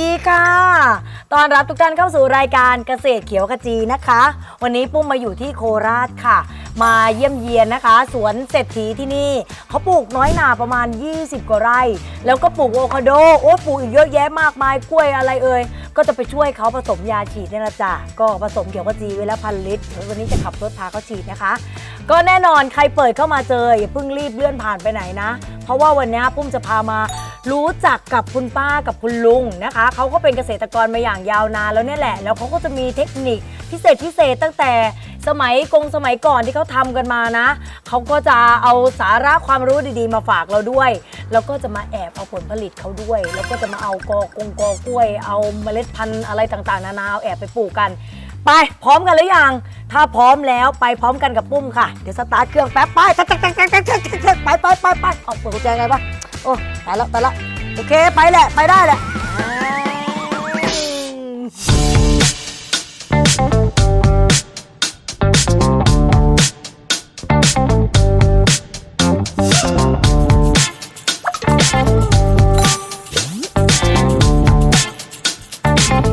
ดีค่ะตอนรับทุกท่านเข้าสู่รายการเกษตรเขียวขจีนะคะ วันนี้ปุ้มมาอยู่ที่โคราชค่ะ มาเยี่ยมเยียนนะคะ สวนเศรษฐีที่นี่เขาปลูกน้อยหนาประมาณ 20 กว่าไร่ แล้วก็ปลูกโอคาโด โอ้ปลูกอีกเยอะแยะมากมายกล้วยอะไรเอ่ยก็จะไปช่วยเขาผสมยาฉีดนี่แหละจ้ะก็ผสมเขียวขจีไว้แล้วพันลิตรววันนี้จะขับรถพาเขาฉีดนะคะ ก็แน่นอนใครเปิดเข้ามาเจออย่าเพิ่งรีบเลื่อนผ่านไปไหนนะ เพราะว่าวันนี้ปุ้มจะพามา รู้จักกับคุณป้ากับคุณลุงนะคะเขาก็เป็นเกษตรกรมาอย่างยาวนานแล้วเนี่ยแหละ แล้วเขาก็จะมีเทคนิคพิเศษพิเศษตั้งแต่สมัยกงสมัยก่อนที่เขาทำกันมานะ เขาก็จะเอาสาระความรู้ดีๆ มาฝากเราด้วย แล้วก็จะมาแอบเอาผลผลิตเขาด้วย แล้วก็จะมาเอากอกงกอกล้วย เอาเมล็ดพันธุ์อะไรต่างๆ นานาเอาแอบไปปลูกกัน ไปพร้อมกันหรือยัง ถ้าพร้อมแล้วไปพร้อมกันกับปุ้มค่ะ เดี๋ยวสตาร์ทเครื่องแป๊บไปตักตักตักตักตักตักตักไปไปไปไปเอาเปิดกุญแจไงวะ โอ้ไปแล้วไปแล้วโอเคไปแหละไปได้แหละ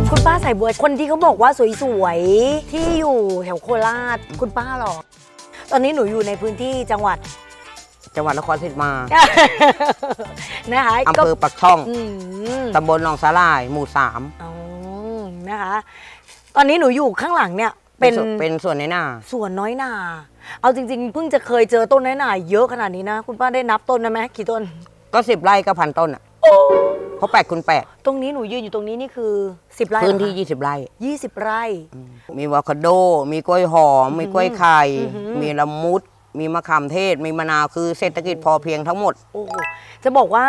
คุณป้าใส่บัวคนที่เขาบอกว่าสวยๆ ที่อยู่แถวโคราชคุณป้าหรอ ตอนนี้หนูอยู่ในพื้นที่จังหวัด จังหวัดนครศรีธรรมานะคะอำเภอปักช่องอืมตำบลหนองสาลาย หมู่สามอ๋อนะคะ ตอนนี้หนูอยู่ข้างหลังเนี่ย เป็นส่วนเป็นส่วนในหน้าสวนน้อยนาเอาจริง ๆ เพิ่งจะเคยเจอต้นน้อยนาเยอะขนาดนี้นะ คุณป้าได้นับต้นนะไหมกี่ต้น ก็สิบไร่ก็พันต้นอะเพราะแปดคูณแปดตรงนี้หนูยืนอยู่ตรงนี้นี่คือ10ไร่พื้นที่ยี่สิบไร่ยี่สิบไร่ มีอะโวคาโด มีกล้วยหอม มีกล้วยไข่อือหือมีละมุด มีมะขามเทศ มีมะนาวคือเศรษฐกิจพอเพียงทั้งหมด โอ้โหจะบอกว่า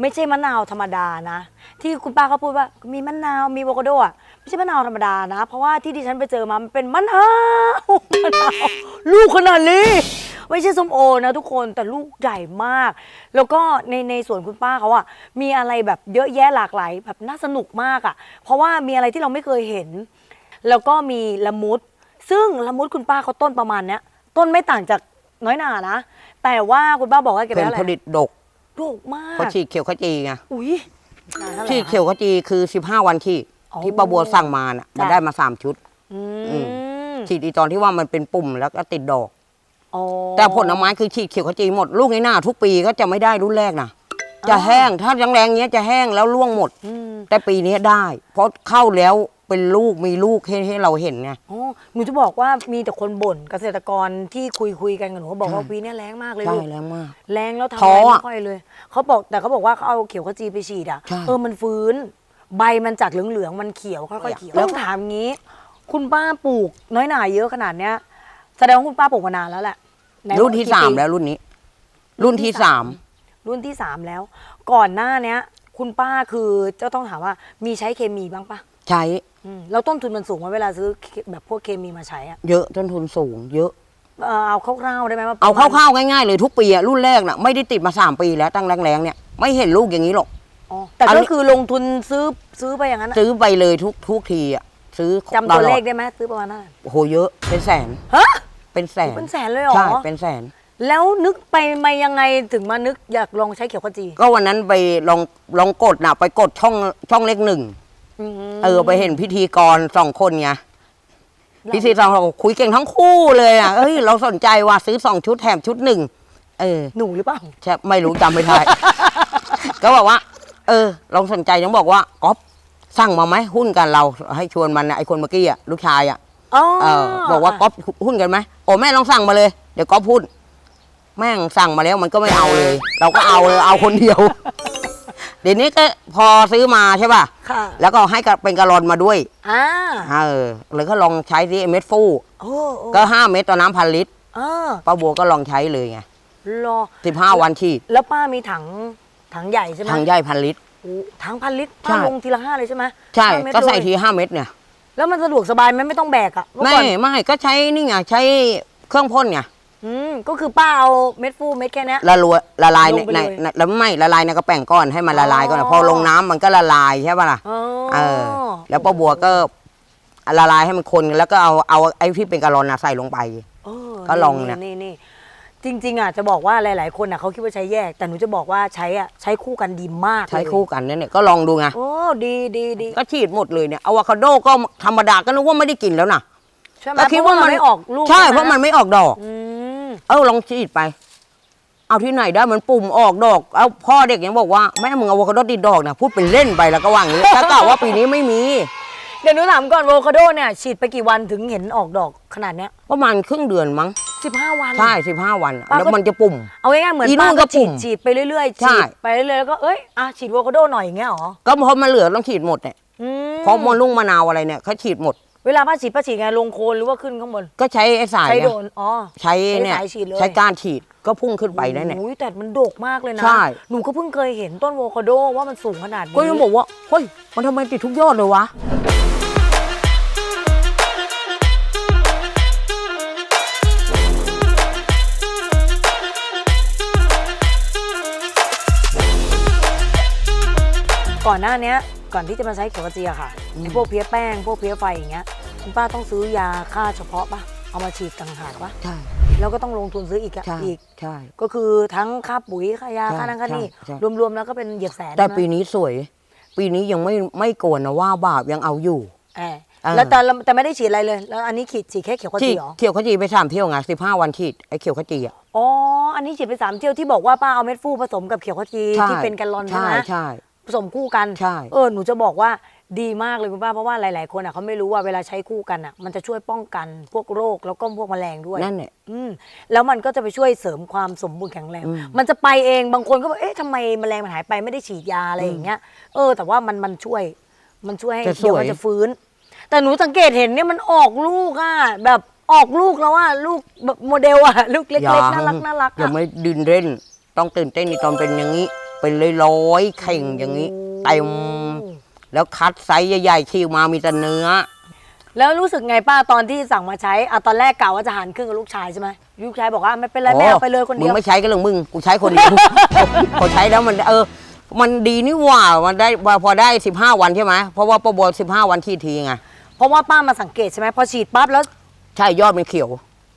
ไม่ใช่มะนาวธรรมดานะ ที่คุณป้าเขาพูดว่ามีมะนาวมีอะโวคาโดอะไม่ใช่มะนาวธรรมดานะ เพราะว่าที่ดิฉันไปเจอมามันเป็นมะนาวมะนาวลูกขนาดนี้ ไม่ใช่ส้มโอนะทุกคนแต่ลูกใหญ่มาก แล้วก็ในในสวนคุณป้าเขาอะมีอะไรแบบเยอะแยะหลากหลายแบบน่าสนุกมากอะ เพราะว่ามีอะไรที่เราไม่เคยเห็น แล้วก็มีละมุด ซึ่งละมุดคุณป้าเขาต้นประมาณเนี้ยต้นไม่ต่างจาก น้อยหนานะ แต่ว่าคุณป้าบอกว่าเก็บเป็ได้นเท่าไหผร่ลิตดกโดกมากเขาฉีดเขียวขจีไงอุ้ยนานเท่าไหร่ฉีดคะเขียวขจีคือ 15 วันฉีดอ๋อที่ป้าบัวสั่งมาน่ะมันจ้ะ ได้มาสามชุด อือื มฉีดอีตอนที่ว่ามันเป็นปุ่มแล้วก็ติดดอก อ๋อแต่ผลไม้คือฉีดเขียวขจีหมดลูกในหน้าทุกปีก็จะไม่ได้รุ่นแรกนะจะแห้งถ้าแรงๆเงี้ยจะแห้งแล้วร่วงหมด อืมแต่ปีนี้ได้ เพราะเข้าแล้ว เป็นลูกมีลูกให้ให้เราเห็นไงอ๋อหนูจะบอกว่ามีแต่คนบ่นเกษตรกรที่คุยคุยๆกันกับหนูเขาบอกว่าใช่ปีนี้แรงมากเลยใช่ลูกแล้วมาก แรงแล้วทำท้อะไรอไม่อะค่อยเลยเขาบอกแต่เขาบอกว่าเขาเอาเขียวขจีไปฉีดอะใช่เออมันฟื้น ใบมันจากเหลืองๆมันเขียวค่อยๆเขียวแล้แล้ววถามงี้ คุณป้าปลูกน้อยหนาเยอะขนาดเนี้ยแสดงว่าคุณป้าปลูกมานานแล้วแหละไหรุ่นที่กี่สามปี แล้วรุ่นนี้ รุ่นที่สาม รุ่นที่สามแล้ว ก่อนหน้าเนี้ย คุณป้าคือจะต้องถามว่ามีใช้เคมีบ้างปะใช้ อืมแล้วต้นทุนมันสูงไหมเวลาซื้อแบบพวกเคมีมาใช้อะเยอะต้นทุนสูง เยอะ เอ่อเอาคร่าวๆได้ไหมว่าเอาประมณเข้าวๆง่ายๆเลยทุกปีอะรุ่นแรกน่ะไม่ได้ติดมาสามปีแล้วตั้งแรงๆเนี่ยไม่เห็นลูกอย่างนี้หรอกอ๋อแต่อันนี้ก็คือลงทุนซื้อซื้อไปอย่างนั้นอะซื้อไปเลยทุกทุกทีอะซื้อจำตัวเลขตอดได้ไหมซื้อประมาณนั้นโอ้โหเยอะเป็นแสนฮะ เป็นแสนเป็นแสนเลยเหรอ ใช่เป็นแสน แล้วนึกไปมายังไงถึงมานึกอยากลองใช้เขียวขจีก็วันนั้นไปลองลองกดน่ะไปกดช่องช่องเลขหนึ่งม เออไปเห็นพิธีกรสองคนไงพิธีกรเราคุยเก่งทั้งคู่เลยอะเอ้ยเราสนใจว่าซื้อสองชุดแถมชุดหนึ่งเออหนูหรือเปล่าใช่ไม่รู้จำไม่ได้ก็บอกว่า เออลองสนใจต้องบอกว่าก๊อฟสั่งมาไหมหุ้นกันเรา ให้ชวนมันน่ะไอคนเมื่อกี้อะลูกชายอะอ๋อเออ บอกว่าก๊อฟหุ้นกันไหมโอ้แม่ลองสั่งมาเลยเดี๋ยวก๊อฟหุ้นแม่งสั่งมาแล้วมันก็ไม่เอาเลย เราก็เอาเลยเอาคนเดียว เดี๋ยวนี้ก็พอซื้อมาใช่ป่ะ ค่ะแล้วก็ให้กับเป็นกะลอนมาด้วยอ่าเออเลยก็ลองใช้ที่เม็ดฟูโอ้โอ้ก็ห้าเม็ดต่อน้ำพันลิตรเออป้าบัวก็ลองใช้เลยไงรอ สิบห้าวันฉีดแล้วป้ามีถังถังใหญ่ใช่ไหมทางย่ายพันลิตร โอ้ถังพันลิตรใช่ป้าลงทีละห้าเลยใช่ไหมใช่ ห้าเม็ดก็ใส่เลยทีห้าเม็ดเนี่ยแล้วมันสะดวกสบายไหมไม่ต้องแบกอะเมื่อไม่ก่อนไม่ก็ใช้นี่ไงใช้เครื่องพ่นไง อืมก็คือป้าเอาเม็ดฟูเม็ดแค่เนี้ย ละลวยละลายในลงไปในเลยในแล้วไม่ละลายในกระแป้งก้อนให้มันละลายก่อนอ๋อพอลงน้ำมันก็ละลายใช่ป่ะล่ะ อ๋อเออ แล้วป้าบัวก็ละลายให้มันคนแล้วก็เอาเอาไอ้ที่เป็นกะลอนน่ะใส่ลงไป เออก็ลองเนี่ย นี่นี่จริง ๆอะจะบอกว่าหลาย ๆ คนอะเขาคิดว่าใช้แยก แต่หนูจะบอกว่าใช้อะใช้คู่กันดีมากเลยใช้คู่กันเนี่ยเนี่ยก็ลองดูไง โอ้ดีดีดีก็ฉีดหมดเลยเนี่ยอะโวคาโดก็ธรรมดาก็นึกว่าไม่ได้กินแล้วนะใช่ไหมก็คิดว่ามันไม่ออกลูกใช่ไหเพราะมันไม่ออกดอก อืม เออลองฉีดไป เอาที่ไหนได้มันปุ่มออกดอก เอาพ่อเด็กยังบอกว่าแม่มึงเอาอะโวคาโดติดดอกนะพูดเป็นเล่นไปแล้วก็ว่าอย่างนี้ถ้ากล่าวว่าปีนี้ไม่มีเดี๋ยวหนูถามก่อนโวคาโดเนี่ย ฉีดไปกี่วันถึงเห็นออกดอกขนาดเนี้ยประมาณครึ่งเดือนมั้ง 15 วัน ใช่สิบห้าวันอะป้าก็ แล้วมันจะปุ่ม เอาง่ายๆเหมือนอีนู่ป้านก็ก็ฉีปุ่ดมฉีดไปเรื่อยๆใช่ ฉีดไปเรื่อยๆแล้วก็เอ้ยอะฉีดโวคาโดหน่อยอย่างเงี้ยเหรอก็พอมันเหลือต้องฉีดหมดเนี่ยอืมเพราะมะลุ่งมะนาวอะไรเนี่ยเขาฉีดหมด เวลาป้าฉีดป้าฉีดไงลงโคนหรือว่าขึ้นข้างบน ก็ใช้ไอ้สายใช้เนี่ยโดน อ๋อ ใช้เนี่ยใช้สายฉีดเลย ใช้ก้านฉีดก็พุ่งขึ้นไปได้เนี่ยโอ้ยแต่มันดกมากเลยนะ ใช่ หนูก็เพิ่งเคยเห็นต้นโวคาโดว่ามันสูงขนาดนี้ก็ยังบอกว่าเฮ้ยมันทำไมติดทุกยอดเลยวะ ก่อนหน้าเนี้ย ก่อนที่จะมาใช้เขียวกระเจียค่ะไอ้พวกเพี้ยแป้ง พวกเพี้ยไฟอย่างเงี้ยคุณป้าต้องซื้อยาฆ่าเฉพาะปะเอามาฉีดต่างหากปะใช่ แล้วก็ต้องลงทุนซื้ออีกอะใช่อีก ใช่ ก็คือทั้งค่าปุ๋ยค่ายาใช่ค่านั่นค่านี่ใช่ใช่ รวมๆแล้วก็เป็นเหยียบแสนแต่ใช่ไหมปีนี้สวย ปีนี้ยังไม่ไม่โกนนะว่าบาปยังเอาอยู่เออเออ แล้วแต่ละแต่ไม่ได้ฉีดอะไรเลย แล้วอันนี้ฉีดฉีดแค่เขียวกระที่เจียเหรอเขียวขจีไปสามเที่ยวไงสิบห้าวันฉีดไอ้เขียวขจีอะ อ๋ออันนี้ฉีดไปสามเที่ยวที่บอกว่าป้าเอาเม็ดฟูผสมกับเขียวกระเจียใช่ที่เป็นแกลลอนใช่ใช่ไหมใช่ผ สมคู่กัน ใช่ เออหนูจะบอกว่าดีมากเลยคุณป้าเพราะว่าหลาย ๆ คนอะเขาไม่รู้ว่าเวลาใช้คู่กันอะ มันจะช่วยป้องกันพวกโรคแล้วก็พวกแมลงด้วยนั่นแหละ อืมแล้วมันก็จะไปช่วยเสริมความสมบูรณ์แข็งแรง อืม มันจะไปเองบางคนก็บอกเอ๊ะทำไมแมลงมันหายไปไม่ได้ฉีดยาอะไรอย่างเงี้ยเออ แต่ว่ามันมันช่วย มันช่วยให้จะสวย เดี๋ยวมันจะฟื้น แต่หนูสังเกตเห็นเนี่ยมันออกลูกอะแบบออกลูกแล้วอะลูกแบบโมเดลอะลูกเล็กๆน่ารักน่ารักยัอะงไม่ดินเล่น ต้องตื่นเต้นในตอนเป็นอย่างนี้ เป็นร้อยๆเข่งอย่างนี้เต็มแล้วคัดไซส์ใหญ่ๆที่มามีแต่เนื้อ แล้วรู้สึกไงป้าตอนที่สั่งมาใช้อะตอนแรกกะว่าจะหันครึ่งกับลูกชายใช่ไหมลูกชายบอกว่าไม่เป็นไรแม่เอาไปเลยคนเดีมึยวงไม่ใช้ก็เรื่องมึง กูใช้คนเดียว พอใช้แล้วมันเออ มันดีนี่หว่า มันได้พอได้สิบห้าวันใช่ไหมเพราะว่าประบวสิบห้าวันทีทีไง เพราะว่าป้ามาสังเกตใช่ไหมพอฉีดปั๊บแล้วใช่ยอดมันเขียว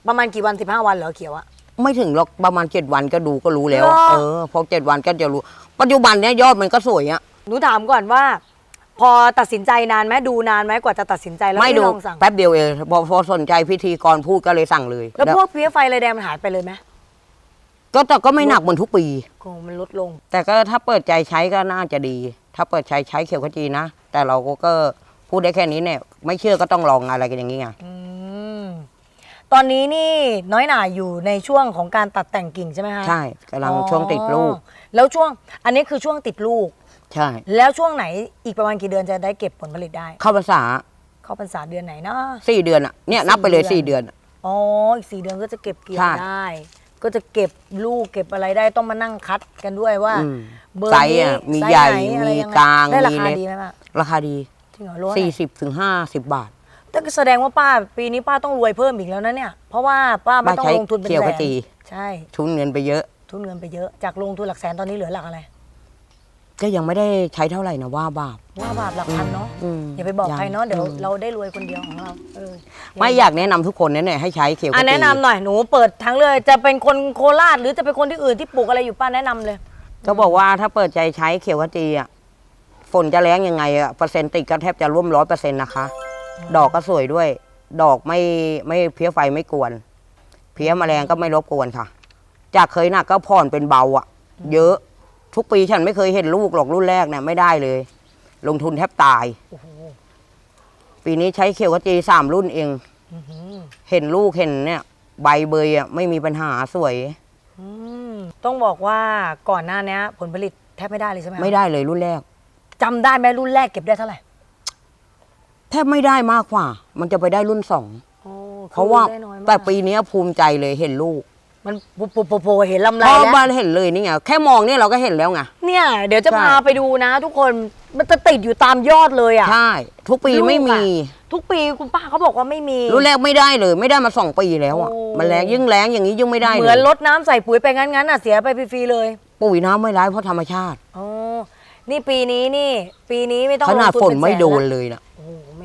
ประมาณกี่วัน 15 วันเหรอเขียวอะ ไม่ถึงหรอกประมาณเจ็ดวันก็ดูก็รู้แล้วเหรอ เออพอเจ็ดวันก็จะรู้ ปัจจุบันเนี้ยยอดมันก็สวยอะหนูถามก่อนว่า พอตัดสินใจนานไหมดูนานไหมกว่าจะตัดสินใจแล้วไม่ที่ดูลองสั่งแป๊บเดียวเองพอพอสนใจพิธีกรพูดก็เลยสั่งเลยแล้วพวกเพี้ยไฟลายแดงมันหายไปเลยไหมก็แต่ก็ไม่หนักเหมือนทุกปีโอ้มันลดลง แต่ก็ถ้าเปิดใจใช้ก็น่าจะดี ถ้าเปิดใจใช้เขียวขจีนะ แต่เราก็ก็พูดได้แค่นี้เนี่ย ไม่เชื่อก็ต้องลองอะไรกันอย่างนี้ไง อืม ตอนนี้นี่น้อยหน่าอยู่ในช่วงของการตัดแต่งกิ่งใช่ไหมคะใช่กำลังช่วงติดลูก อ๋อแล้วช่วงอันนี้คือช่วงติดลูก ใช่แล้วช่วงไหนอีกประมาณกี่เดือนจะได้เก็บผลผลิตได้ เข้าภาษาเข้าพรรษาเดือนไหนนะสี่เดือนอะเนี่ยนับไปเลยสี่สี่เดืเดืออน นอะ อ๋ออีกสี่เดือนก็จะเก็บเกี่ยวใช่ได้ ก็จะเก็บลูกเก็บอะไรได้ต้องมานั่งคัดกันด้วยว่าอืมเบอร์ไซส์นี้อะมีไซส์ใหญ่นอะไรมียังไงกลางได้รามีคาเล็ก ดีไหมป้าราคาดีจริงเหรอรู้สี่สิบถึงห้าสิบบาท แต่ก็แสดงว่าป้าปีนี้ป้าต้องรวยเพิ่มอีกแล้วนะเนี่ย เพราะว่าป้าไม่ต้องป้าใช้ลงทุนเป็นเขียวแสกะนจีใช่ ทุนเงินไปเยอะ ทุนเงินไปเยอะ จากลงทุนหลักแสนตอนนี้เหลือหลักอะไรก็ยังไม่ได้ใช้เท่าไหร่นะว่าบาป ว่าบาทหลักพันเนาะ อืมอย่าไปบอกยังใครเนาะ เดี๋ยวอืม เราได้รวยคนเดียวของเราเออไม่อยากแนะนำทุกคนนะเนี่ยให้ใช้เขียวกะอะจีแนะนำหน่อย หนูเปิดทั้งเลย จะเป็นคนโคราชหรือจะเป็นคนที่อื่นที่ปลูกอะไรอยู่ป้าแนะนำเลย ก็บอกว่าถ้าเปิดใจใช้เขียวกะจีอะฝนจะแรงยังไงอะเปอร์เซ็นต์ติดก็แทบจะร่วมร้อยเปอร์เซ็นต์นะคะ ดอกก็สวยด้วย ดอกไม่ไม่เพี้ยไฟไม่กวน เพี้ยแมลงก็ไม่รบกวนค่ะ จากเคยหนักก็ผ่อนเป็นเบาอะเยอะทุกปีฉันไม่เคยเห็นลูกหรอกรุ่นแรกเนี่ยไม่ได้เลย ลงทุนแทบตายโอ้โหปีนี้ใช้เขียวกะจีสามรุ่นเองอื้อหือเห็นลูกเห็นเนี่ย ใบเบยอะไม่มีปัญหาสวยอืมต้องบอกว่าก่อนหน้านี้ผลผลิตแทบไม่ได้เลยใช่ไหมคะไม่ได้เลยรุ่นแรกจำได้ไหมรุ่นแรกเก็บได้เท่าไหร่แทบไม่ได้มากกว่า มันจะไปได้รุ่นสองโอ้เพราะว่าได้น้อยมกแต่ปีเนี้ยภูมิใจเลยเห็นลูกมันปุบปุบปุบปุบเห็นลำเพไรราะแล้วบ้านเห็นเลยนี่ไงแค่มองเนี่ยเราก็เห็นแล้วไง เนี่ย เดี๋ยวจะใช่ พาไปดูนะ ทุกคนมันจะติดอยู่ตามยอดเลยอะ ใช่ ทุกปีลูกอะ ไม่มี ทุกปีคุณป้าเขาบอกว่าไม่มี รุ่นแรกไม่ได้เลย ไม่ได้มาสองปีแล้วอะโอ้ มันแรงยิ่งแรงอย่างนี้ยิ่งไม่ได้เหเลมือนยลดน้ำใส่ปุ๋ยไปงั้นๆอะเสียไปฟรีๆเลยปุ๋ยน้ำไม่ร้ายเพราะธรรมชาติ อ๋อนี่ปีนี้นี่ ปีนี้ไม่ต้องขนาดลงทุฝนเป็ไม่แสโดนละเลยนะ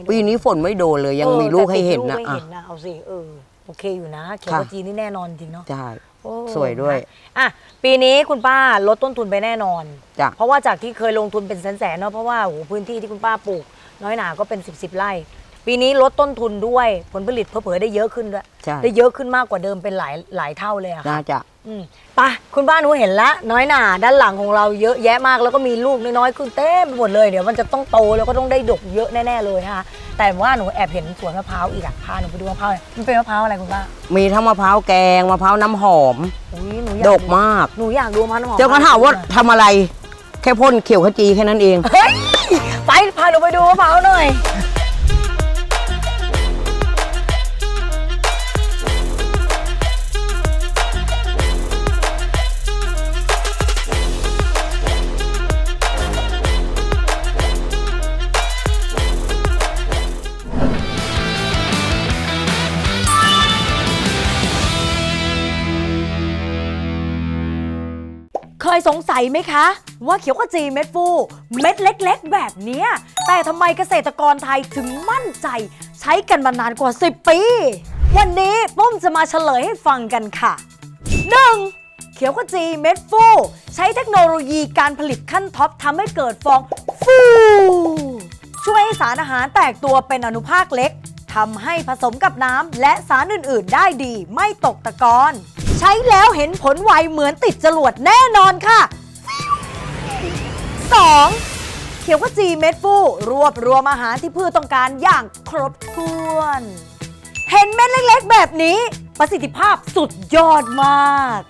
ปีนี้ฝนไม่โดนเลยยังออมีลูกให้เห็นแต่นะติดลูกอะให้เห็นนะเอาสิเออโอเคอยู่นะเขียวค่ะกจีนนี่แน่นอนจริงเนาะใช่โอ้สวยด้วยนะอะปีนี้คุณป้าลดต้นทุนไปแน่นอน จ้ะ เพราะว่าจากที่เคยลงทุนเป็นแสนๆเนาะเพราะว่าโหพื้นที่ที่คุณป้าปลูก น้อยหนาก็เป็น10บสไร่ ปีนี้ลดต้นทุนด้วยผลผลิตเผลอๆได้เยอะขึ้นด้วยใช่ได้เยอะขึ้นมากกว่าเดิมเป็นหลายหลายเท่าเลยอะค่ะ น่าจะ อืมไปะคุณป้าหนูเห็นแล้วน้อยหนาด้านหลังของเราเยอะแยะมากแล้วก็มีลูกน้อยๆขึ้นเต็มไปหมดเลยเดี๋ยวมันจะต้องโตแล้วก็ต้องได้ดกเยอะแน่ๆเลยนะคะแต่ว่าหนูแอบเห็นสวนมะพร้าวอีกอะพาหนูไปดูมะพร้าวหน่อยมันเป็นมะพร้าวอะไรคุณป้ามีทั้งมะพร้าวแกงมะพร้าวน้ำหอม อุ้ยหนูอยากดกมาก หนูอยากดูมะพร้าวน้ำหอมเจ้าก็ถามว่าทำอะไร แค่พ่นเขียวขจีแค่นั้นเอง เฮ้ยไปพาหนูไปดูมะพร้าวหน่อย สงสัยไหมคะ ว่าเขียวขจีเม็ดฟูเม็ดเล็ก ๆ แบบนี้แต่ทำไมเกษตรกรไทยถึงมั่นใจ ใช้กันมานานกว่า 10 ปี วันนี้ปุ้มจะมาเฉลยให้ฟังกันค่ะ 1. เขียวขจีเม็ดฟูใช้เทคโนโลยีการผลิตขั้นท็อปทำให้เกิดฟองฟูช่วยให้สารอาหารแตกตัวเป็นอนุภาคเล็กทำให้ผสมกับน้ำและสารอื่น ๆ ได้ดีไม่ตกตะกอน ใช้แล้วเห็นผลไวเหมือนติดจรวดแน่นอนค่ะ 2. เขียวขจีเม็ดฟูรวบรวมอาหารที่พืชต้องการอย่างครบถ้วน เห็นเม็ดเล็กๆ แบบนี้ประสิทธิภาพสุดยอดมาก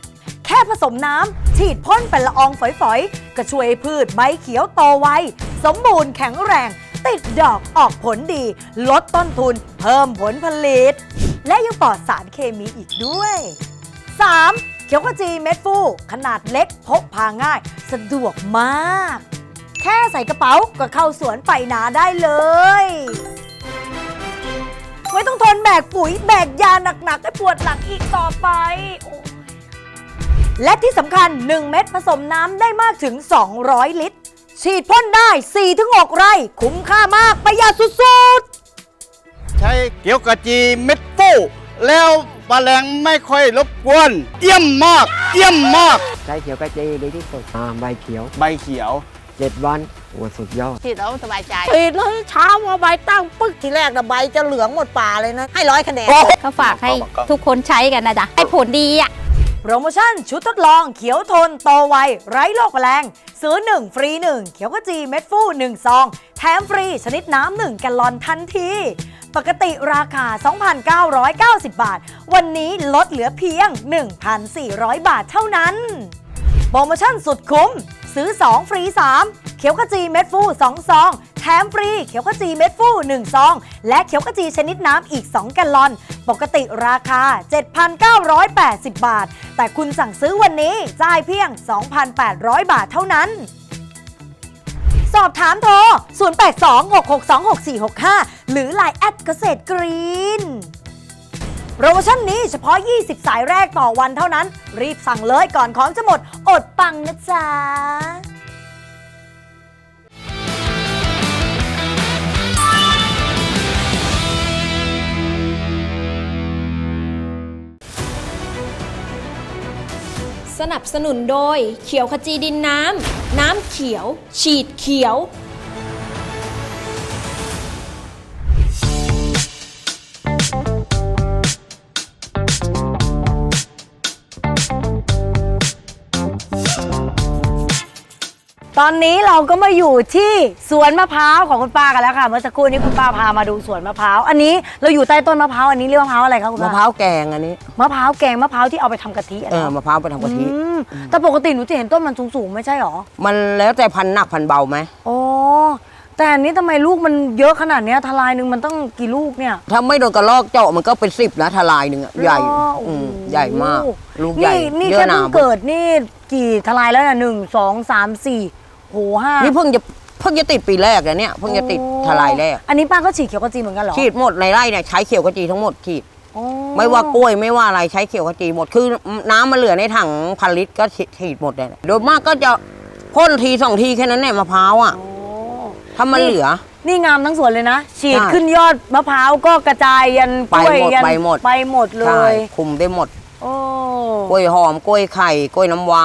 แค่ผสมน้ำฉีดพ่นเป็นละอองฝอยๆ ก็ช่วยให้พืชใบเขียวโตไว สมบูรณ์แข็งแรง ติดดอกออกผลดี ลดต้นทุน เพิ่มผลผลิต และยังปลอดสารเคมีอีกด้วย 3. เขียวขจีเม็ดฟูขนาดเล็กพกพาง่าย สะดวกมาก แค่ใส่กระเป๋าก็เข้าสวนไปนาได้เลย ไม่ต้องทนแบกปุ๋ยแบกยาหนักๆให้ปวดหลังอีกต่อไปโอ้และที่สำคัญ 1 เม็ดผสมน้ำได้มากถึง 200 ลิตร ฉีดพ่นได้ 4-6 ไร่ คุ้มค่ามากประหยัดสุดๆ ใช้เกี่ยวกะจีเม็ดฟูแล้ว แมลงไม่ค่อยรบกวนเยี่ยมมากเยี่ยมมากใช้เขียวกระจีดีที่สุดอ่าใบเขียวใบเขียว เจ็ดวันโอ้สุดยอดฉีดแล้วสบายใจฉีดเลยเช้ามาใบตั้งปึ๊กทีแรกนะใบจะเหลืองหมดป่าเลยนะ ให้ร้อยคะแนนเขาฝากให้ทุกคนใช้กันนะจ๊ะให้ผลดีอะโปรโมชั่นชุดทดลองเขียวทนโตไว ไร้โรคแมลง ซื้อ 1 ฟรี 1 เขียวขจีเม็ดฟู1ซอง แถมฟรีชนิดน้ำ1แกลลอนทันที ปกติราคา 2,990 บาท วันนี้ลดเหลือเพียง 1,400 บาทเท่านั้น โปรโมชั่นสุดคุ้ม ซื้อ 2 ฟรี 3 เขียวขจีเม็ดฟู2ซองแถมฟรีเขียวขจีเม็ดฟู1ซอง และเขียวขจีชนิดน้ำอีก 2 แกลลอน ปกติราคา 7,980 บาท แต่คุณสั่งซื้อวันนี้จ่ายเพียง 2,800 บาทเท่านั้น อบถามโทร 0826626465 หรือ Line แอดเกษตรกรีนโปรโมชั่นนี้เฉพาะ 20 สายแรกต่อวันเท่านั้น รีบสั่งเลยก่อนของจะหมด อดปังนะจ๊ะ สนับสนุนโดย เขียวขจีดินน้ำ น้ำเขียว ฉีดเขียว ตอนนี้เราก็มาอยู่ที่สวนมะพร้าวของคุณป้ากันแล้วค่ะ เมื่อสักครู่นี้คุณป้าพามาดูสวนมะพร้าวอันนี้เราอยู่ใต้ต้นมะพร้าวอันนี้เรียกมะพร้าวอะไรคะคุณมะป้าพร้าวแกงอันนี้มะพร้าวแกงมะพร้าวที่เอาไปทำกะทิอะเออเนาะมะพร้าวไปทำกะทิอืมแต่ปกติหนูจะเห็นต้นมันสูงๆไม่ใช่หรอมันแล้วแต่พันธุ์หนักพันธุ์เบาไหมอ๋อแต่อันนี้ทำไมลูกมันเยอะขนาดเนี้ยทลายหนึ่งมันต้องกี่ลูกเนี่ย ถ้าไม่โดนกระลอกเจาะมันก็เป็นสิบนะทลายหนึ่งอะใหญ่เหรออืมโอ้โใหญ่มาก ลูกใหญ่นี่นี่เยแค่อะหนาเพิ่งเกิดนี่กี่ทลายแล้วน่ะหนึ่งสองสามสี่ โหห้านี่เพิ่งจะเพิ่งจะติดปีแรกนะเนี่ยเพิ่งจะติดทลายแรกอันนี้ป้าก็ฉีดเขียวกระจีเหมือนกันเหรอฉีดหมดในไร่เนี่ยใช้เขียวกะจีทั้งหมดฉีดอ๋อไม่ว่ากล้วยไม่ว่าอะไรใช้เขียวขจีหมดคือน้ำมันเหลือในถังพันลิตรก็ฉีดหมดเลยโดยมากก็จะพ่นทีสองทีแค่นั้นเนี่ยมะพร้าวอะอ๋อถ้ามันเหลือ นี่งามทั้งสวนเลยนะ ฉีดใช่ขึ้นยอดมะพร้าวก็กระจายยันกล้วยไปหมดยันไปหมดไปหมดเลใช่ยคุมได้หมดโอ้กล้วยหอมกล้วยไข่กล้วยน้ำว้า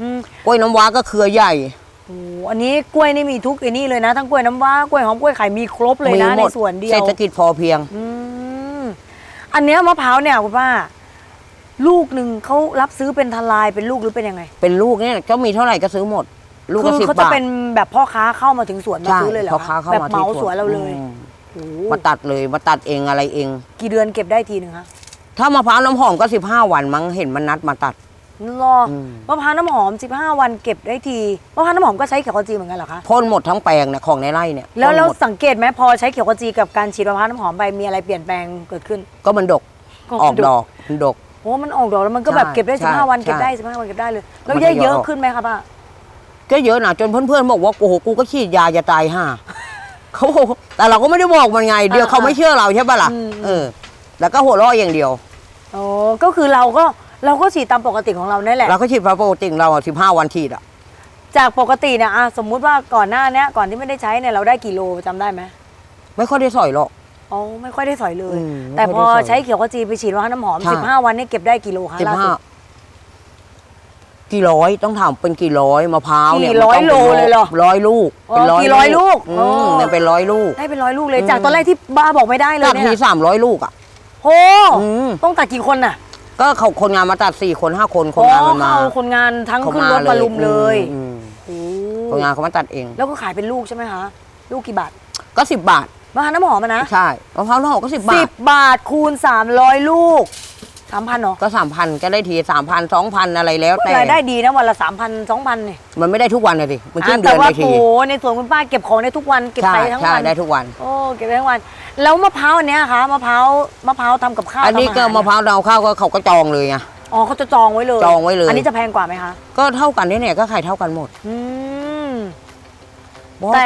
อืมกล้วยน้ำว้าก็เครือใหญ่โอ้อันนี้กล้วยนี่มีทุกไอ้นี่เลยนะ ทั้งกล้วยน้ำว้ากล้วยหอมกล้วยไข่มีครบเลยนะมีหในมดสวนเดียวเศรษฐกิจพอเพียง อืมอันเนี้ยมะพร้าวเนี่ยคุณป้า ลูกหนึ่งเขารับซื้อเป็นทลายเป็นลูกหรือเป็นยังไง เป็นลูกเนี่ยก็มีเท่าไหร่ก็ซื้อหมด ลูกคืก็สิบเขาจะบาทเป็นแบบพ่อค้าเข้ามาถึงสวนมาใช่ซื้อเลยเหรอพ่อค้าคะเข้าแบบมาเหมาที่สวนเราเลยอืมโอ้มาตัดเลยมาตัดเองอะไรเอง กี่เดือนเก็บได้ทีหนึ่งคะถ้ามะพร้าวน้ำหอมก็สิบห้าวันมั้งเห็นมันนัดมาตัด รออืมมะพร้าวน้ำหอม 15 วันเก็บได้ทีมะพร้าวน้ำหอมก็ใช้เขียวขจีเหมือนกันเหรอคะพ่นหมดทั้งแปลงเนี่ยของในไร่เนี่ยแล้วพ่นเราหมดสังเกตไหมพอใช้เขียวขจีกับการฉีดมะพร้าวน้ำหอมไปมีอะไรเปลี่ยนแปลงเกิดขึ้น ก็มันดกออกดอกมันดก โอ้มันออกดอกแล้วมันก็แบบใช่เก็บได้ใช่15 วันใช่เก็บได้ 15 วันเก็บได้เลยแล้วมันเยจะอะเยเยอะอะขึ้นไหมคะป้าก็เยอะนะจนเพื่อนๆบอกว่าโอ้โหกูก็ฉีดยาจะตายห่าเขาบอกแต่เราก็ไม่ได้บอกมันไง เดี๋ยวอ่าเขาไม่เชื่อเราใช่ปะล่ะอืมเออ แล้วก็หัวเราะอย่างเดียว โอ้ก็คือเราก็ เราก็ฉีดตามปกติของเราเนี่ยแหละ เราก็ฉีดพาโปรติงเราสิบห้าวันฉีดอะจากปกติเนี่ยอะสมมุติว่าก่อนหน้าเนี้ยก่อนที่ไม่ได้ใช้เนี่ยเราได้กี่โลจำได้ไหมไม่ค่อยได้สอยหรอก อ๋อไม่ค่อยได้สอยเลย อืมแต่ไม่พค่ออยได้สอยใช้เขียวขจีไปฉีดมะพร้าวน้ำหอมใช่15 วันนี่เก็บได้กี่โลคะสิบล่าห้าสุดกี่ร้อยต้องถามเป็นกี่ร้อยมะพร้าวเนี่ยกี่ร้อยมันต้งโลเลยเหรอร้อยลูกอ๋อเป็นร้อยกี่ร้อยลูกอือ๋อมเนี่ยเป็นร้อยลูกได้เป็นร้อยลูกเลยอืมจากตอนแรกที่บ้าบอกไม่ได้เลยตัดเนี่ทียสามร้อยลูกอะโหอืมต้องตัดกี่คนน่ะ ก็เขาคนงานมาตัดสี่คนห้าคนคนงานมันมาอ๋อเอาคนงานทั้งเขาขึ้นรถมาลุมเลยอืมโอ้คนงานเขามาตัดเอง แล้วก็ขายเป็นลูกใช่ไหมคะ ลูกกี่บาทก็สิบบาทมะพร้าวน้ำหอมอะนะใช่มะพร้าวน้ำหอมก็สิบบาสิท บบาทคูณ 300 ลูก สามพันเหรอก็สามพันก็ได้ทีสามพันสองพันอะไรแล้วแต่รายได้ดีนะวันละสามพันสองพันเนี่ยมันไม่ได้ทุกวันเลยสิมันครึ่งเดืแต่อนว่าไปทีโอ้โหในสวนคุณป้าเก็บของได้ทุกวันเก็บใช่ไปทั้งใช่วันได้ทุกวันโอ้เก็บไปทั้งวัน แล้วมะพร้าวอันเนี้ยคะมะพร้าวมะพร้าวทำกับข้าวอันนี้ทำาหก็รมะพร้าวดาวข้าวก็เขาก็จองเลยไงอ๋อเขาจะจองไว้เลยจองไว้เลย อันนี้จะแพงกว่าไหมคะก็เท่ากันนี่เนี่ยก็ขายเท่ากันหมดอืมเพราะแต่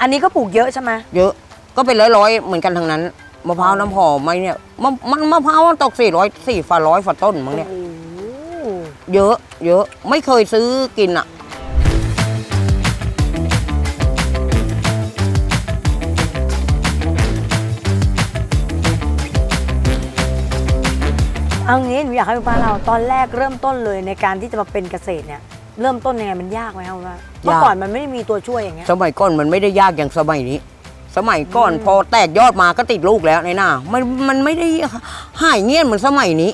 อันนี้ก็ปลูกเยอะใช่ไหมเยอะก็เป็นร้อยๆเหมือนกันทั้งนั้น มะพร้าวน้ำหอมไหมเนี่ยมะมันมะพร้าวมันตกสี่ร้อยสี่ฝาร้อยฝาต้นมั้งเนี่ยโอ้โหเยอะ เยอะ ไม่เคยซื้อกินอะ เอางี้หนูอยากให้คุณป้าเราตอนแรกเริ่มต้นเลยในการที่จะมาเป็นเกษตรเนี่ย เริ่มต้นยังไงมันยากไหมคะคุณป้าเมื่อก่อนมันไม่ได้มีตัวช่วยอย่างเงี้ย สมัยก่อนมันไม่ได้ยากอย่างสมัยนี้ สมัยก่อนพอแตกยอดมาก็ติดลูกแล้วในหน้ามันมันไม่ได้หายเงียบเหมือนสมัยนี้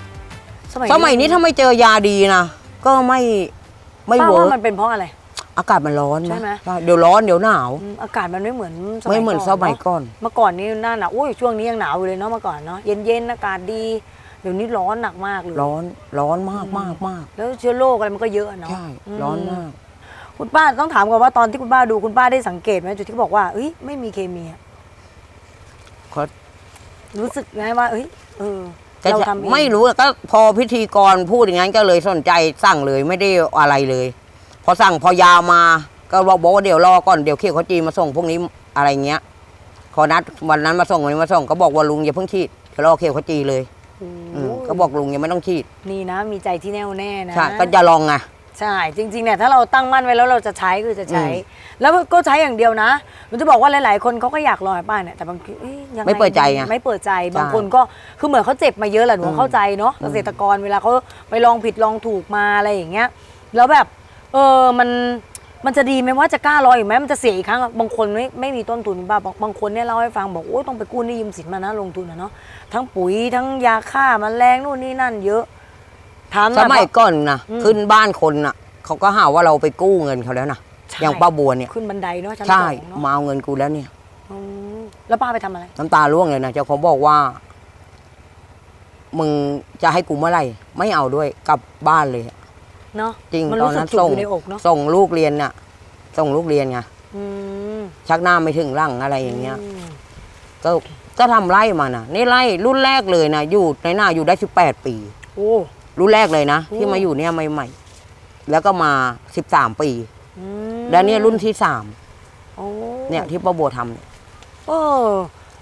สมัยนี้ถ้าไม่เจอยาดีนะก็ไม่ไม่ป้าเวิว่าร์กมันเป็นเพราะอะไร อากาศมันร้อนใช่นะไหมเดี๋ยวร้อนเดี๋ยวหนาวอืมอากาศมันไม่เหมือนสไม่เหมือนสมัยเะก่อน เมื่อก่อนนี่หน้าหนาวอุ้ยช่วงนี้ยังหนาวอยู่เลยเนาะเมื่อก่อนเนาะเย็นเย็นๆอากาศดีเดี๋ยวนี้ร้อนหนักมากเลยร้อนร้อนมากมากมากแล้วเชื้อโรคอะไรมันก็เยอะอะเนาะใช่มร้อนมาก คุณป้าต้องถามก่อนว่าตอนที่คุณป้าดูคุณป้าได้สังเกตไหมจุดที่บอกว่าเอ้ยไม่มีเคมีอะเขารู้สึกไงว่า เอ้ยเออก็เราจะทำเองไม่รู้อะก็พอพิธีกรพูดอย่างนั้นก็เลยสนใจสั่งเลยไม่ได้อะไรเลย พอสั่งพอยามาก็บอกบอกว่าเดี๋ยวรอก่อนเดี๋ยวเขียวเขาจีนมาส่งพวกนี้อะไรเงี้ยพอนัดวันนั้นมาส่งวันนี้มาส่งก็บอกว่าลุงอย่าเพิ่งฉีดเดี๋ยวรอเขียวเขาจีเลยโอ้อืมก็บอกลุงยังไม่ต้องฉีด นี่นะ มีใจที่แน่วแน่นะ ใช่ ก็จะลองไง ใช่จริงๆเนี่ยถ้าเราตั้งมั่นไว้แล้วเราจะใช้คือจะใช้อืมแล้วก็ใช้อย่างเดียวนะมันจะบอกว่าหลาย ๆ คนเขาก็อยากลองป้าเนี่ยแต่บางทีเอ้ยยังงไม่เปิดใจไงไม่เปิดใจบางใช่คนก็คือเหมือนเขาเจ็บมาเยอะแหละหนูอืมเข้าใจเนาะอืเกมษตรกรเวลาเขาไปลองผิดลองถูกมาอะไรอย่างเงี้ย แล้วแบบเออมันมันจะดีไหมว่าจะกล้าลองอีกไหมมันจะเสียอีกครั้งบางคนไม่ไม่มีต้นทุนบ้างบางบางคนเนี่ยเล่าให้ฟังบอกโอ้ยต้องไปกู้หนี้ยืมสินมานะลงทุนนะเนาะทั้งปุ๋ยทั้งยาฆ่าแมลงนู่นนี่นั่นเยอะ ถามหสน่อยมัยก่อนนะอืม ขึ้นบ้านคนน่ะเขาก็หาว่าเราไปกู้เงินเขาแล้วนะใช่อย่างป้าบัวเนี่ย ขึ้นบันไดเนาะชั้นสใช่องเนาะมาเอาเงินกูแล้วเนี่ย อืมแล้วป้าไปทำอะไร น้ำตาร่วงเลยนะเจ้าของบอกว่า มึงจะให้กูเมื่อไหร่ ไม่เอาด้วยกลับบ้านเลยอะเนาะจริงมันตอรู้นสึกนั้นจุกส่งอยู่ในอกเนาะส่งลูกเรียนน่ะ ส่งลูกเรียนไงอืมชักหน้าไม่ถึงหลังอะไรอย่างเงี้ยอืมก็ก็ทำไร่มานะนี่ไร่รุ่นแรกเลยนะอยู่ในหน้าอยู่ได้สิบแปดปี โอ้ รุ่นแรกเลยนะโอ้ที่มาอยู่เนี่ยใหม่ๆ แล้วก็มาสิบสามปี อืมแล้วเนี่ยรุ่นที่สามโอ้เนี่ยที่ป้าบัวทำเนี่ย เออ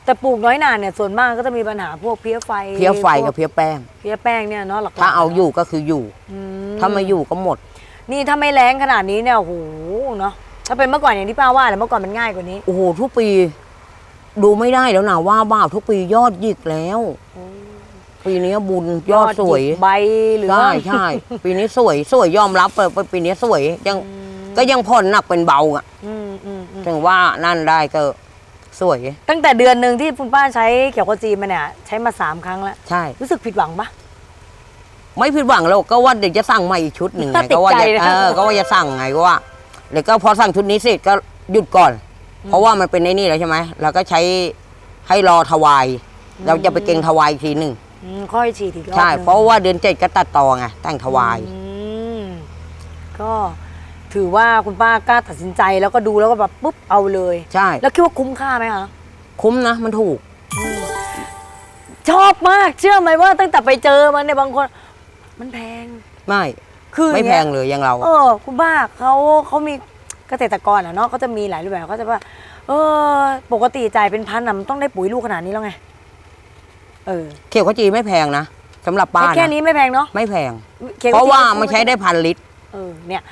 แต่ปลูกน้อยหนาเนี่ยส่วนมากก็จะมีปัญหาพวกเพี้ยไฟเพี้ยไฟพวกับเพี้ยแป้ง เพี้ยแป้งเนี่ยเนาะหลักๆถ้าเอาอยู่ก็คืออยู่ อืถ้าไม่อยู่ก็หมดนี่ถ้าไม่แรงขนาดนี้เนี่ยโอ้โหเนาะถ้าเป็นเมื่อก่อนอย่างที่ป้าว่าแหละเมื่อก่อนมันง่ายกว่านี้โอ้โหทุกปี ดูไม่ได้แล้วนะว่าบ้าวทุกปียอดหยิกแล้ว ปีนี้บุญยอดสวยหยิกใบหรือใช่ว่าใช่ปีนี้สวยสวยยอมรับเลยว่าปีนี้สวยยังก็ยังผ่อนหนักเป็นเบาอะอืมอืมอืมถึงว่านั่นได้ก็สวยตั้งแต่เดือนหนึ่งที่คุณป้าใช้เขียวขจีมาเนี่ย ใช้มาสามครั้งแล้ว ใช่ รู้สึกผิดหวังปะ ไม่ผิดหวังเราก็ว่าเดี๋ยวจะสั่งใหม่อีกชุดหนึ่งไงติดก็ว่าใจจะเลยเออก็ว่าจะสั่งไงก็ว่าแล้วก็พอสั่งชุดนี้เสร็จก็หยุดก่อน เพราะว่ามันเป็นในนี่แล้วใช่ไหมเราก็ใช้ให้รอถวาย เราจะไปเก่งถวายอีกทีหนึ่ง อืมค่อยฉีดอีกรอบใช่ หนึ่งเพราะว่าเดือนเจ็ดก็ตัดต่อไงแต่งถวาย อืมก็ถือว่าคุณป้ากล้าตัดสินใจแล้วก็ดูแล้วก็แบบปุ๊บเอาเลย ใช่ แล้วคิดว่าคุ้มค่าไหมคะ คุ้มนะมันถูก ชอบมากเชื่อไหมว่าตั้งแต่ไปเจอมันเนี่ยบางคน มันแพง ไม่ คือไม่อย่างแพเงี้ยงเลยอย่างเรา เออ คุณป้าเขาเขามีเกษตรกรอะเนาะเขาจะมีหลายรูปแบบเขาจะว่า เออ ปกติจ่ายเป็นพันอะมันต้องได้ปุ๋ยลูกขนาดนี้แล้วไง เออเขียวขจีไม่แพงนะสำหรับป้าแค่แค่นะนี้ไม่แพงเนาะไม่แพง ขียเพราะว่าจงๆมันใช้ได้พันลิตรเออเนี่ย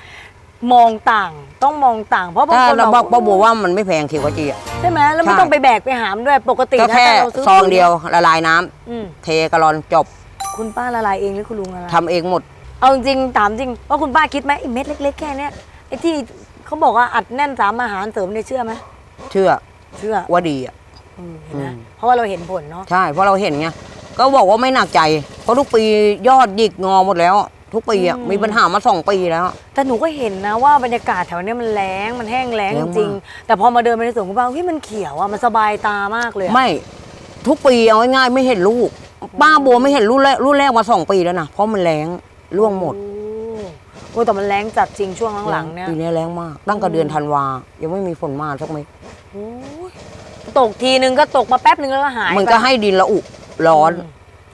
มองต่างต้องมองต่าง เพราะบางถ้าคนเราบบออกกป้าบัวว่ามันไม่แพงเขียวขจีอะ ใช่ไหมแล้วไม่ใช่ ต้องไปแบกไปหามด้วยปกติก็นะแค่แต่เราซื้ซองเดียวละลายน้ำอืมเทกะลอนจบคุณป้าละลายเองหรือคุณลุงละลาย ทำเองหมด เอาจริงๆถามจริงว่าคุณป้าคิดไหมไอ้เม็ดเล็ก ๆ แค่เนี้ยไอ้ที่เขาบอกว่าอัดแน่นสามอาหารเสริมเนี่ยเชื่อไหมเชื่อเชื่อว่าดีอะเออเห็นไหมอืม เพราะว่าเราเห็นผลเนาะใช่เพราะเราเห็นไงก็บอกว่าไม่หนักใจ เพราะทุกปียอดหยิกงอหมดแล้ว ทุกปีอะมีปัญหามาสองปีแล้ว แต่หนูก็เห็นนะว่าบรรยากาศแถวเนี้ยมันแล้งมันแห้งแล้งแล้จงมาก ริงๆแต่พอมาเดินไปในสวนคุณป้าเฮ้ยมันเขียวอะมันสบายตามากเลยอะไม่ทุกปีเอาง่ายๆไม่เห็นลูก ป้าบัวไม่เห็นรุ่นแรกรุ่นแรกมาสองปีแล้วนะเพราะมันแรงร่วงหมดโอ้โอ้แต่มันแรงจัดจริงช่วงหลังๆเนี่ยปีนี้แรงมาก ตั้งแต่เดือนธันวายังไม่มีฝนมาสักเม็ดโอ้ย ตกทีนึงก็ตกมาแป๊บนึงแล้วก็หายมันก็ไปให้ดินละอุร้อนม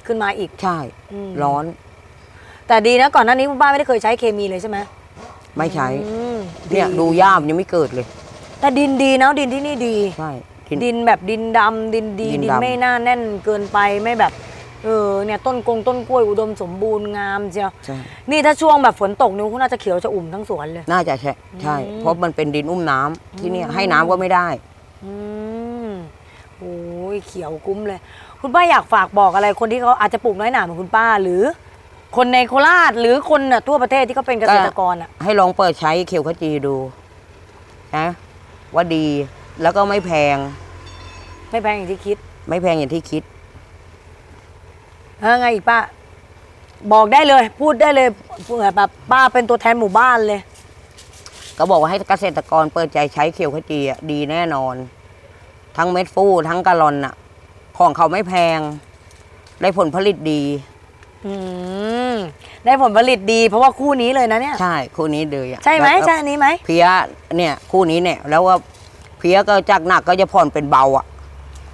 ขึ้นมาอีกใช่ อืมร้อน แต่ดีนะก่อนหน้านี้คุณป้าไม่ได้เคยใช้เคมีเลยใช่ไหมไม่ใช้ อืมเนี่ยดูยามยังไม่เกิดเลย แต่ดินดีนะดินที่นี่ดี ใช่ดินดินแบบดินดำดินดีดินดินดำ ไม่หน้าแน่นเกินไปไม่แบบเออเนี่ยต้นกงต้นกล้วยอุดมสมบูรณ์งามเชียวใช่ นี่ถ้าช่วงแบบฝนตกนิ้วคุณน่าจะเขียวจะอุ่มทั้งสวนเลย น่าจะใช่ ใช่ อืม เพราะมันเป็นดินอุ้มน้ำที่เนี่ยให้น้ำก็ไม่ได้ อืม โอ้ยเขียวคุ้มเลย คุณป้าอยากฝากบอกอะไรคนที่เขาอาจจะปลูกน้อยหนาเหมือนคุณป้า หรือ คนในโคราชหรือคนน่ะทั่วประเทศที่เขาเป็นเกษตรกรอะให้ลองเปิดใช้เขียวขจีดูนะว่าดีแล้วก็ไม่แพง ไม่แพงอย่างที่คิด ไม่แพงอย่างที่คิดแล้วไงอีกป้าบอกได้เลย พูดได้เลยเผื่อแบบป้าเป็นตัวแทนหมู่บ้านเลย ก็บอกว่าให้เกษตรกรเปิดใจใช้เขียวขจีอะดีแน่นอน ทั้งเม็ดฟูทั้งกะลอนอะของเขาไม่แพง ได้ผลผลิตดี อืมได้ผลผลิตดีเพราะว่าคู่นี้เลยนะเนี่ย ใช่คู่นี้เลยอะใช่ไหมแล้วก็ใช่อันนี้ไหมเพี้ยเนี่ยคู่นี้เนี่ย แล้วว่าเพี้ยก็จากหนักก็จะผ่อนเป็นเบาอะ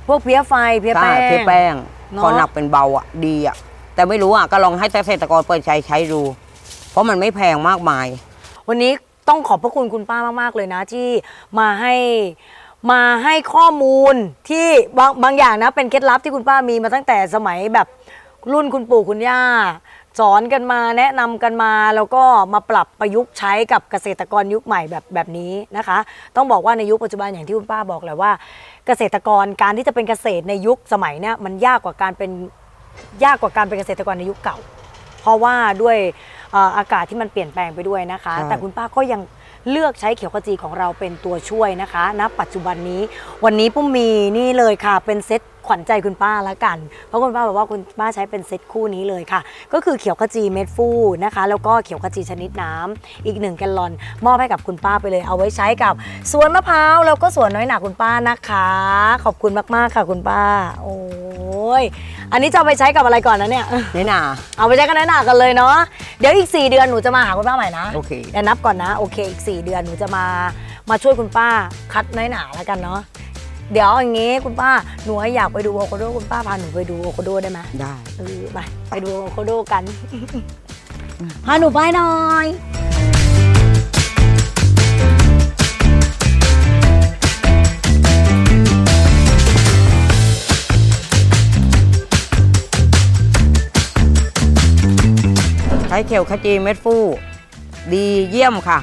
พวกเพี้ยไฟเพี้ยใช่แป้ง เพี้ยแป้งเนอะผ่อนหนักเป็นเบาอะดีอะแต่ไม่รู้อะก็ลองให้เกษตรกรเปิดใจใช้ดู เพราะมันไม่แพงมากมาย วันนี้ต้องขอบพระคุณคุณป้ามาก ๆ เลยนะที่มาให้ มาให้ข้อมูลที่บางบางอย่างนะเป็นเคล็ดลับที่คุณป้ามีมาตั้งแต่สมัยแบบรุ่นคุณปู่คุณย่า สอนกันมาแนะนำกันมาแล้วก็มาปรับประยุกต์ใช้กับเกษตรกรยุคใหม่แบบแบบนี้นะคะ ต้องบอกว่าในยุคปัจจุบันอย่างที่คุณป้าบอกแหละว่า เกษตรกรการที่จะเป็นเกษตรในยุคสมัยเนี้ยมันยากกว่าการเป็นยากกว่าการเป็นเกษตรกรในยุคเก่า เพราะว่าด้วยเอ่ออากาศที่มันเปลี่ยนแปลงไปด้วยนะคะ ใช่ แต่คุณป้าก็ยัง เลือกใช้เขียวขจีของเราเป็นตัวช่วยนะคะณปัจจุบันนี้ วันนี้ปุ้มมีนี่เลยค่ะเป็นเซ็ต ขวัญใจคุณป้าละกัน เพราะคุณป้าบอกว่าคุณป้าใช้เป็นเซ็ตคู่นี้เลยค่ะ ก็คือเขียวขจีเม็ดฟูนะคะ แล้วก็เขียวขจีชนิดน้ำอีกหนึ่งแกลลอน มอบให้กับคุณป้าไปเลย เอาไว้ใช้กับสวนมะพร้าวแล้วก็สวนน้อยหนาคุณป้านะคะ ขอบคุณมากๆค่ะคุณป้า โอ้ยอันนี้จะเอาไปใช้กับอะไรก่อนนะเนี่ยนี่นาเอาไปใช้กันน้อยหนากันเลยเนาะเดี๋ยวอีก 4 เดือนหนูจะมาหาคุณป้าใหม่นะโอเคเดี๋ยวนับก่อนนะโอเคอีก 4 เดือนหนูจะมามาช่วยคุณป้าคัดน้อยหนาแล้วกันเนาะ เดี๋ยวอย่างงี้คุณป้าหนูอยากไปดูโอโคโดคุณป้าพาหนูไปดูโอโคโดได้ไหมได้ เออไปไปดูโอโคโดกันพาหนูไปหน่อยใช้เขียวขจีเม็ดฟู ดีเยี่ยมค่ะ